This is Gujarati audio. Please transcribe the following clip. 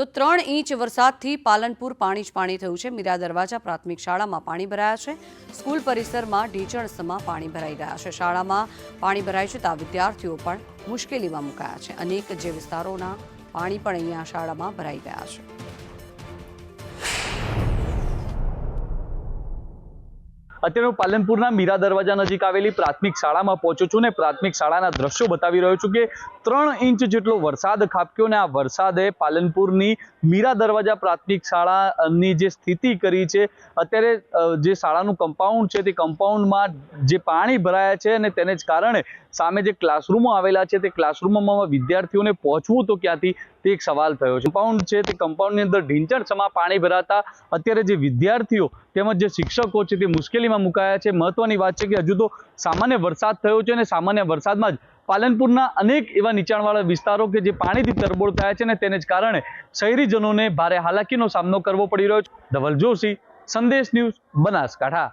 તો ત્રણ ઇંચ વરસાદથી પાલનપુર પાણી જ પાણી થયું છે. મીરા દરવાજા પ્રાથમિક શાળામાં પાણી ભરાયા છે. સ્કૂલ પરિસરમાં ઢીચણસમાં પાણી ભરાઈ ગયા છે. શાળામાં પાણી ભરાઈ જતા વિદ્યાર્થીઓ પણ મુશ્કેલીમાં મુકાયા છે. અનેક જે વિસ્તારોના પાણી પણ અહીંયા શાળામાં ભરાઈ ગયા છે. અત્યારે હું પાલનપુરના મીરા દરવાજા નજીક આવેલી પ્રાથમિક શાળામાં પહોંચું છું ને પ્રાથમિક શાળાના દ્રશ્યો બતાવી રહ્યો છું કે ત્રણ ઇંચ જેટલો વરસાદ ખાબક્યો ને આ વરસાદે પાલનપુરની મીરા દરવાજા પ્રાથમિક શાળાની જે સ્થિતિ કરી છે, અત્યારે જે શાળાનું કમ્પાઉન્ડ છે તે કમ્પાઉન્ડમાં જે પાણી ભરાયા છે અને તેને જ કારણે સામે જે ક્લાસરૂમો આવેલા છે તે ક્લાસરૂમોમાં વિદ્યાર્થીઓને પહોંચવું તો ક્યાંથી, તે એક સવાલ થયો છે. કમ્પાઉન્ડ છે તે કમ્પાઉન્ડની અંદર ઢીંચણસમાં પાણી ભરાતા અત્યારે જે વિદ્યાર્થીઓ તેમજ જે શિક્ષકો છે તે મુશ્કેલીમાં મુકાયા છે. મહત્વની વાત છે કે હજુ તો સામાન્ય વરસાદ થયો છે અને સામાન્ય વરસાદમાં જ પાલનપુરના અનેક એવા નીચાણવાળા વિસ્તારો કે જે પાણીથી તરબોળ થયા છે ને તેને જ કારણે શહેરીજનોને ભારે હાલાકીનો સામનો કરવો પડી રહ્યો છે. ધવલ જોશી સંદેશ ન્યૂઝ, બનાસકાંઠા.